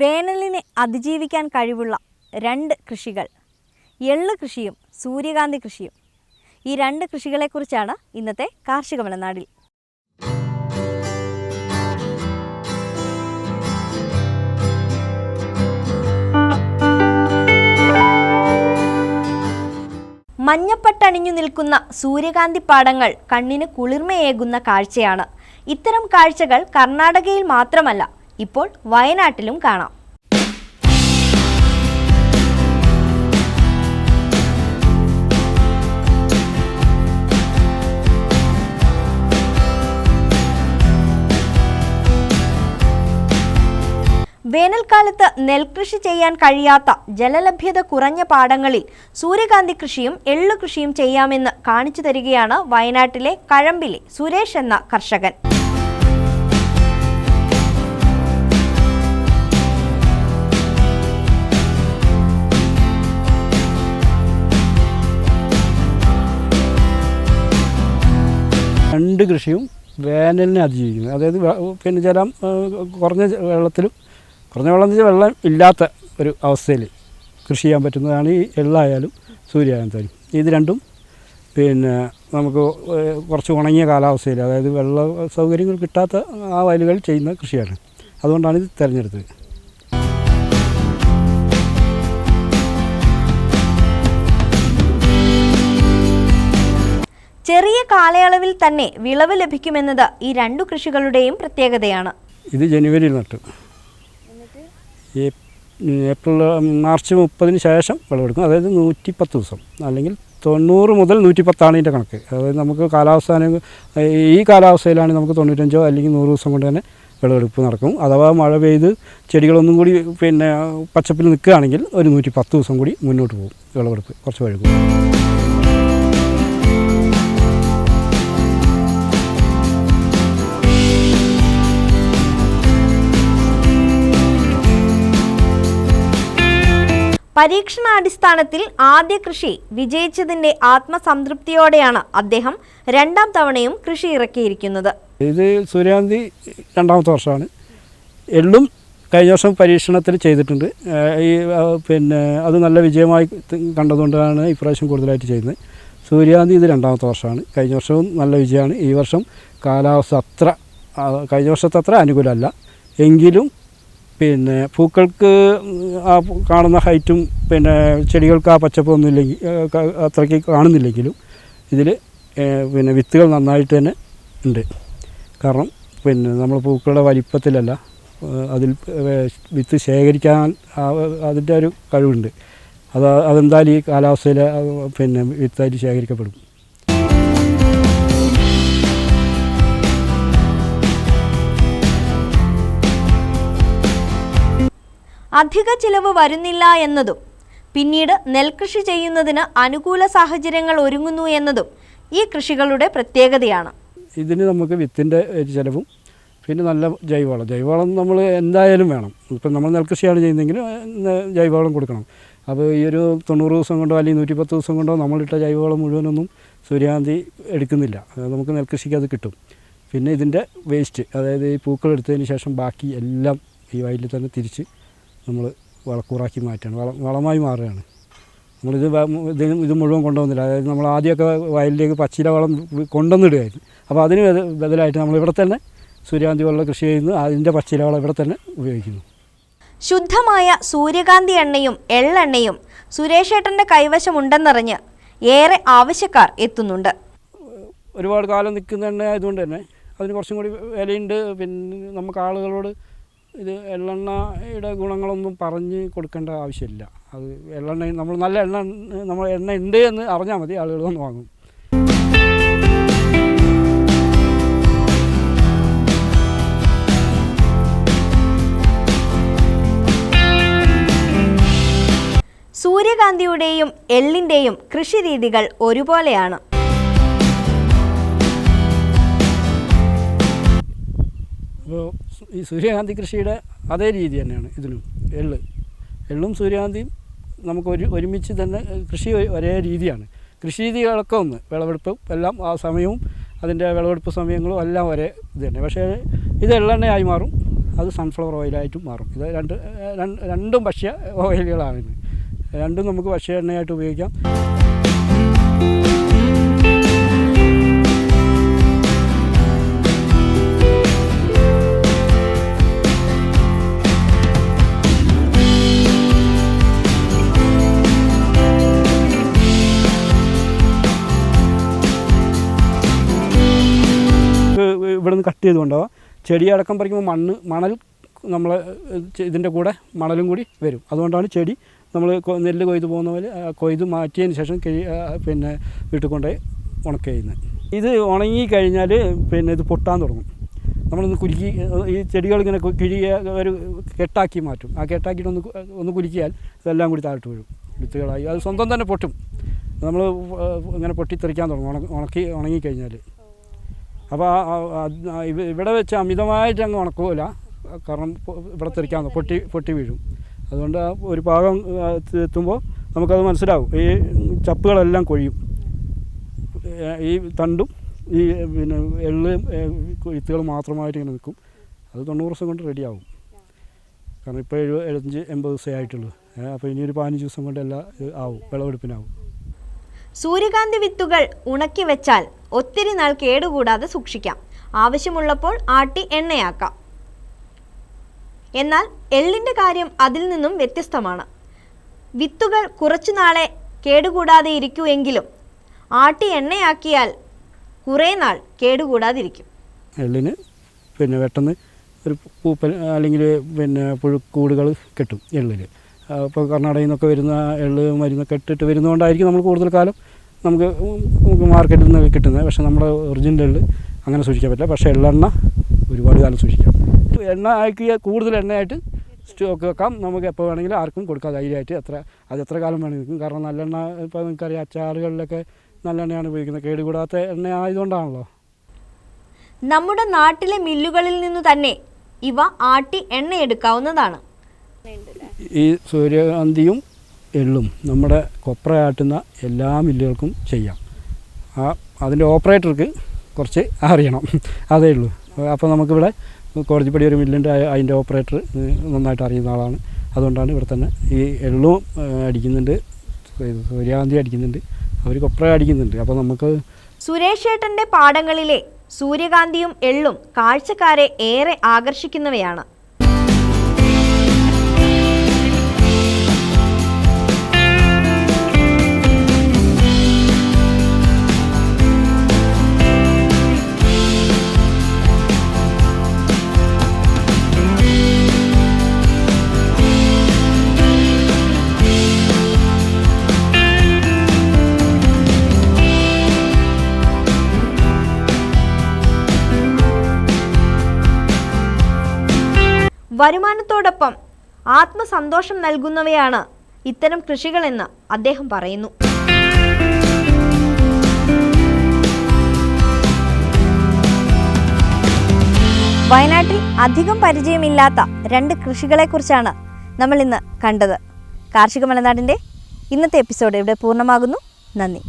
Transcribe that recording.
വേനലിനെ അതിജീവിക്കാൻ കഴിവുള്ള രണ്ട് കൃഷികൾ. എള്ള് കൃഷിയും സൂര്യകാന്തി കൃഷിയും. ഈ രണ്ട് കൃഷികളെക്കുറിച്ചാണ് ഇന്നത്തെ കാർഷിക മലനാടിൽ. മഞ്ഞപ്പട്ടണിഞ്ഞു നിൽക്കുന്ന സൂര്യകാന്തി പാടങ്ങൾ കണ്ണിന് കുളിർമയേകുന്ന കാഴ്ചയാണ്. ഇത്തരം കാഴ്ചകൾ കർണാടകയിൽ മാത്രമല്ല ഇപ്പോൾ വയനാട്ടിലും കാണാം. വേനൽക്കാലത്ത് നെൽകൃഷി ചെയ്യാൻ കഴിയാത്ത ജലലഭ്യത കുറഞ്ഞ പാടങ്ങളിൽ സൂര്യകാന്തി കൃഷിയും എള്ളു കൃഷിയും ചെയ്യാമെന്ന് കാണിച്ചു തരികയാണ് വയനാട്ടിലെ കഴമ്പിലെ സുരേഷ് എന്ന കർഷകൻ. രണ്ട് കൃഷിയും വേനലിനെ അതിജീവിക്കുന്നത് അതായത് പിന്നെ ജലം കുറഞ്ഞ വെള്ളത്തിലും കുറഞ്ഞ വെള്ളം എന്ന് വെച്ചാൽ വെള്ളം ഇല്ലാത്ത ഒരു അവസ്ഥയിൽ കൃഷി ചെയ്യാൻ പറ്റുന്നതാണ് ഈ എള്ളായാലും സൂര്യായാലും ഇത് രണ്ടും പിന്നെ നമുക്ക് കുറച്ച് ഉണങ്ങിയ കാലാവസ്ഥയിൽ അതായത് വെള്ള സൗകര്യങ്ങൾ കിട്ടാത്ത ആ വയലുകളിൽ ചെയ്യുന്ന കൃഷിയാണ്. അതുകൊണ്ടാണ് ഇത് തിരഞ്ഞെടുത്തത്. ചെറിയ കാലയളവിൽ തന്നെ വിളവ് ലഭിക്കുമെന്നത് ഈ രണ്ടു കൃഷികളുടെയും പ്രത്യേകതയാണ്. ഇത് ജനുവരിയിൽ നട്ടു. ഏപ്രിൽ മാർച്ച് മുപ്പതിന് ശേഷം വിളവെടുക്കും. അതായത് നൂറ്റി പത്ത് ദിവസം. അല്ലെങ്കിൽ തൊണ്ണൂറ് മുതൽ നൂറ്റിപ്പത്താണ് ഇതിന്റെ കണക്ക്. അതായത് നമുക്ക് കാലാവസ്ഥ ഈ കാലാവസ്ഥയിലാണ് നമുക്ക് തൊണ്ണൂറ്റഞ്ചോ അല്ലെങ്കിൽ നൂറ് ദിവസം കൊണ്ട് തന്നെ വിളവെടുപ്പ് നടക്കും. അഥവാ മഴ പെയ്ത് ചെടികളൊന്നും കൂടി പിന്നെ പച്ചപ്പിൽ നിൽക്കുകയാണെങ്കിൽ ഒരു നൂറ്റി പത്ത് ദിവസം കൂടി മുന്നോട്ട് പോകും വിളവെടുപ്പ്. കുറച്ച് വഴുകും. പരീക്ഷണാടിസ്ഥാനത്തിൽ ആദ്യ കൃഷി വിജയിച്ചതിന്റെ ആത്മസംതൃപ്തിയോടെയാണ് അദ്ദേഹം രണ്ടാം തവണയും കൃഷി ഇറക്കിയിരിക്കുന്നത്. ഇത് സൂര്യകാന്തി രണ്ടാമത്തെ വർഷമാണ്. എള്ളും കഴിഞ്ഞ വർഷം പരീക്ഷണത്തിൽ ചെയ്തിട്ടുണ്ട്. ഈ പിന്നെ അത് നല്ല വിജയമായി കണ്ടതുകൊണ്ടാണ് ഇപ്രാവശ്യം കൂടുതലായിട്ട് ചെയ്യുന്നത്. സൂര്യകാന്തി ഇത് രണ്ടാമത്തെ വർഷമാണ്. കഴിഞ്ഞ വർഷവും നല്ല വിജയമാണ്. ഈ വർഷം കാലാവസ്ഥ അത്ര കഴിഞ്ഞ വർഷത്തെ അത്ര അനുകൂലമല്ല. എങ്കിലും പിന്നെ പൂക്കൾക്ക് ആ കാണുന്ന ഹൈറ്റും പിന്നെ ചെടികൾക്ക് ആ പച്ചപ്പൊന്നും ഇല്ലെങ്കിൽ അത്രയ്ക്ക് കാണുന്നില്ലെങ്കിലും ഇതിൽ പിന്നെ വിത്തുകൾ നന്നായിട്ട് തന്നെ ഉണ്ട്. കാരണം പിന്നെ നമ്മൾ പൂക്കളുടെ വലിപ്പത്തിലല്ല അതിൽ വിത്ത് ശേഖരിക്കാൻ അതിന്റെ ഒരു കഴിവുണ്ട്. അത് അതെന്തായാലും ഈ കാലാവസ്ഥയിൽ പിന്നെ വിത്തായിട്ട് ശേഖരിക്കപ്പെടും. അധിക ചിലവ് വരുന്നില്ല എന്നതും പിന്നീട് നെൽകൃഷി ചെയ്യുന്നതിന് അനുകൂല സാഹചര്യങ്ങൾ ഒരുങ്ങുന്നു എന്നതും ഈ കൃഷികളുടെ പ്രത്യേകതയാണ്. ഇതിന് നമുക്ക് വിത്തിന്റെ ചിലവും പിന്നെ നല്ല ജൈവവളം. ജൈവവളം നമ്മൾ എന്തായാലും വേണം. ഇപ്പം നമ്മൾ നെൽകൃഷിയാണ് ചെയ്യുന്നതെങ്കിൽ ജൈവവളം കൊടുക്കണം. അപ്പോൾ ഈ ഒരു തൊണ്ണൂറ് ദിവസം കൊണ്ടോ അല്ലെങ്കിൽ നൂറ്റിപ്പത്ത് ദിവസം കൊണ്ടോ നമ്മളിട്ട ജൈവവളം മുഴുവനൊന്നും സൂര്യകാന്തി എടുക്കുന്നില്ല. നമുക്ക് നെൽകൃഷിക്ക് അത് കിട്ടും. പിന്നെ ഇതിന്റെ വേസ്റ്റ് അതായത് ഈ പൂക്കളെടുത്തതിന് ശേഷം ബാക്കി എല്ലാം ഈ വയലിൽ തന്നെ തിരിച്ച് നമ്മൾ വളക്കൂറാക്കി മാറ്റുകയാണ് വളം വളമായി മാറുകയാണ്. നമ്മളിത് ഇത് ഇത് മുഴുവൻ കൊണ്ടുവന്നില്ല. അതായത് നമ്മൾ ആദ്യമൊക്കെ വയലിലേക്ക് പച്ചില വളം കൊണ്ടുവന്നിടുകയായിരുന്നു. അപ്പോൾ അതിന് ബദലായിട്ട് നമ്മൾ ഇവിടെ തന്നെ സൂര്യകാന്തി വെള്ളം കൃഷി ചെയ്യുന്നു. അതിന്റെ പച്ചില വളം ഇവിടെ തന്നെ ഉപയോഗിക്കുന്നു. ശുദ്ധമായ സൂര്യകാന്തി എണ്ണയും എള്ളെണ്ണയും സുരേഷേട്ടന്റെ കൈവശമുണ്ടെന്നറിഞ്ഞ് ഏറെ ആവശ്യക്കാർ എത്തുന്നുണ്ട്. ഒരുപാട് കാലം നിൽക്കുന്ന എണ്ണ ആയതുകൊണ്ട് തന്നെ അതിന് കുറച്ചും കൂടി വിലയുണ്ട്. പിന്നെ നമുക്ക് ആളുകളോട് ഇത് എള്ളെണ്ണയുടെ ഗുണങ്ങളൊന്നും പറഞ്ഞ് കൊടുക്കേണ്ട ആവശ്യമില്ല. അത് എള്ളെണ്ണ നമ്മൾ നല്ല എണ്ണ നമ്മൾ എണ്ണ ഉണ്ട് എന്ന് അറിഞ്ഞാൽ മതി ആളുകൾ വന്ന് വാങ്ങും. സൂര്യകാന്തിയുടെയും എള്ളിന്റെയും കൃഷിരീതികൾ ഒരുപോലെയാണ്. ഈ സൂര്യകാന്തി കൃഷിയുടെ അതേ രീതി തന്നെയാണ് ഇതിനും എള്ള്. എള്ളും സൂര്യകാന്തിയും നമുക്ക് ഒരു ഒരുമിച്ച് തന്നെ കൃഷി ഒരേ രീതിയാണ്. കൃഷി രീതികളൊക്കെ ഒന്ന് വിളവെടുപ്പും എല്ലാം ആ സമയവും അതിന്റെ വിളവെടുപ്പ് സമയങ്ങളും എല്ലാം ഒരേ ഇത് തന്നെ. പക്ഷേ ഇത് എള്ളെണ്ണയായി മാറും അത് സൺഫ്ലവർ ഓയിലായിട്ടും മാറും. ഇത് രണ്ട് രണ്ട് ഭക്ഷ്യ ഓയിലുകളാണ് രണ്ടും നമുക്ക് ഭക്ഷ്യ എണ്ണയായിട്ട് ഉപയോഗിക്കാം. കട്ട് ചെയ്ത് കൊണ്ടുപോകാം ചെടി അടക്കം പറിക്കുമ്പോൾ മണ്ണ് മണൽ നമ്മൾ ഇതിന്റെ കൂടെ മണലും കൂടി വരും. അതുകൊണ്ടാണ് ചെടി നമ്മൾ നെല്ല് കൊയ്ത് പോകുന്ന പോലെ കൊയ്ത് മാറ്റിയതിന് ശേഷം പിന്നെ വീട്ടിൽ കൊണ്ടുപോയി ഉണക്ക ചെയ്യുന്നത്. ഇത് ഉണങ്ങി കഴിഞ്ഞാൽ പിന്നെ ഇത് പൊട്ടാൻ തുടങ്ങും. നമ്മളൊന്ന് കുലുക്കി ഈ ചെടികൾ ഇങ്ങനെ കിഴിയ കിഴി ഒരു കെട്ടാക്കി മാറ്റും. ആ കെട്ടാക്കിയിട്ട് ഒന്ന് ഒന്ന് കുലുക്കിയാൽ ഇതെല്ലാം കൂടി താഴ്ത്തു വരും വിത്തുകളായി. അത് സ്വന്തം തന്നെ പൊട്ടും. നമ്മൾ ഇങ്ങനെ പൊട്ടിത്തെറിക്കാൻ തുടങ്ങും. ഉണക്കി ഉണങ്ങി ഉണങ്ങിക്കഴിഞ്ഞാൽ അപ്പോൾ ഇവിടെ വെച്ച് അമിതമായിട്ട് അങ്ങ് ഉണക്കൂല കാരണം ഇവിടെ തെറിക്കാൻ പൊട്ടി പൊട്ടി വീഴും. അതുകൊണ്ട് ഒരു എത്തി- എത്തുമ്പോൾ നമുക്കത് മനസ്സിലാവും. ഈ ചപ്പുകളെല്ലാം കൊഴിയും. ഈ തണ്ടും ഈ പിന്നെ എള്ള് വിത്തുകൾ മാത്രമായിട്ട് ഇങ്ങനെ നിൽക്കും. അത് തൊണ്ണൂറ് ദിവസം കൊണ്ട് റെഡിയാവും കാരണം ഇപ്പോൾ എഴുപത് എഴുപത്തഞ്ച് എൺപത് ദിവസമേ ആയിട്ടുള്ളൂ. അപ്പോൾ ഇനി ഒരു പതിനഞ്ച് ദിവസം കൊണ്ട് എല്ലാം ആവും. വിളവെടുപ്പിനാവും. സൂര്യകാന്തി വിത്തുകൾ ഉണക്കി വെച്ചാൽ ഒത്തിരി നാൾ കേടുകൂടാതെ സൂക്ഷിക്കാം. ആവശ്യമുള്ളപ്പോൾ ആട്ടി എണ്ണയാക്കാം. എന്നാൽ എള്ളിന്റെ കാര്യം അതിൽ നിന്നും വ്യത്യസ്തമാണ്. വിത്തുകൾ കുറച്ചു നാളെ കേടുകൂടാതെ ഇരിക്കൂ എങ്കിലും ആട്ടി എണ്ണയാക്കിയാൽ കുറേ നാൾ കേടുകൂടാതിരിക്കും. എള്ളിന് പിന്നെ പെട്ടെന്ന് ഒരു പൂപ്പൽ അല്ലെങ്കിൽ പിന്നെ പുഴുക്കൂടുകൾ കിട്ടും എള്ളിൽ അപ്പോൾ കർണാടകയിൽ നിന്നൊക്കെ വരുന്ന എള്ള് മരുന്നൊക്കെ ഇട്ടിട്ട് വരുന്നതുകൊണ്ടായിരിക്കും നമ്മൾ കൂടുതൽ കാലം നമുക്ക് നമുക്ക് മാർക്കറ്റിൽ നിന്ന് കിട്ടുന്നത്. പക്ഷേ നമ്മുടെ ഒറിജിനൽ എള്ള് അങ്ങനെ സൂക്ഷിക്കാൻ പറ്റില്ല. പക്ഷേ എള്ളെണ്ണ ഒരുപാട് കാലം സൂക്ഷിക്കാം. എണ്ണ ആക്കിയ കൂടുതൽ എണ്ണയായിട്ട് സ്റ്റോക്ക് വെക്കാം. നമുക്ക് എപ്പോൾ വേണമെങ്കിലും ആർക്കും കൊടുക്കാം. ധൈര്യമായിട്ട് എത്ര അത് എത്ര കാലം വേണമെങ്കിൽ നിൽക്കും. കാരണം നല്ലെണ്ണ ഇപ്പോൾ നിങ്ങൾക്കറിയാം അച്ചാറുകളിലൊക്കെ നല്ലെണ്ണയാണ് ഉപയോഗിക്കുന്നത്. കേടുകൂടാത്ത എണ്ണ ആയതുകൊണ്ടാണല്ലോ. നമ്മുടെ നാട്ടിലെ മില്ലുകളിൽ നിന്ന് തന്നെ ഇവ ആട്ടി എണ്ണയെടുക്കാവുന്നതാണ്. ഈ സൂര്യകാന്തിയും എള്ളും നമ്മുടെ കൊപ്രയാട്ടുന്ന എല്ലാ മില്ലുകൾക്കും ചെയ്യാം. ആ അതിന്റെ ഓപ്പറേറ്റർക്ക് കുറച്ച് അറിയണം. അതേ ഉള്ളൂ. അപ്പോൾ നമുക്കിവിടെ കോടതിപ്പടി ഒരു മില്ലിന്റെ അതിന്റെ ഓപ്പറേറ്റർ നന്നായിട്ട് അറിയുന്ന ആളാണ്. അതുകൊണ്ടാണ് ഇവിടെ തന്നെ ഈ എള്ളും അടിക്കുന്നുണ്ട്. സൂര്യകാന്തി അടിക്കുന്നുണ്ട്. അവർ കൊപ്ര അടിക്കുന്നുണ്ട്. അപ്പോൾ നമുക്ക് സുരേഷ് ഏട്ടന്റെ പാടങ്ങളിലെ സൂര്യകാന്തിയും എള്ളും കാഴ്ചക്കാരെ ഏറെ ആകർഷിക്കുന്നവയാണ്. വരുമാനത്തോടൊപ്പം ആത്മസന്തോഷം നൽകുന്നവയാണ് ഇത്തരം കൃഷികളെന്ന് അദ്ദേഹം പറയുന്നു. വയനാട്ടിൽ അധികം പരിചയമില്ലാത്ത രണ്ട് കൃഷികളെക്കുറിച്ചാണ് നമ്മൾ ഇന്ന് കണ്ടത്. കാർഷിക മലനാടിന്റെ ഇന്നത്തെ എപ്പിസോഡ് ഇവിടെ പൂർണമാകുന്നു. നന്ദി.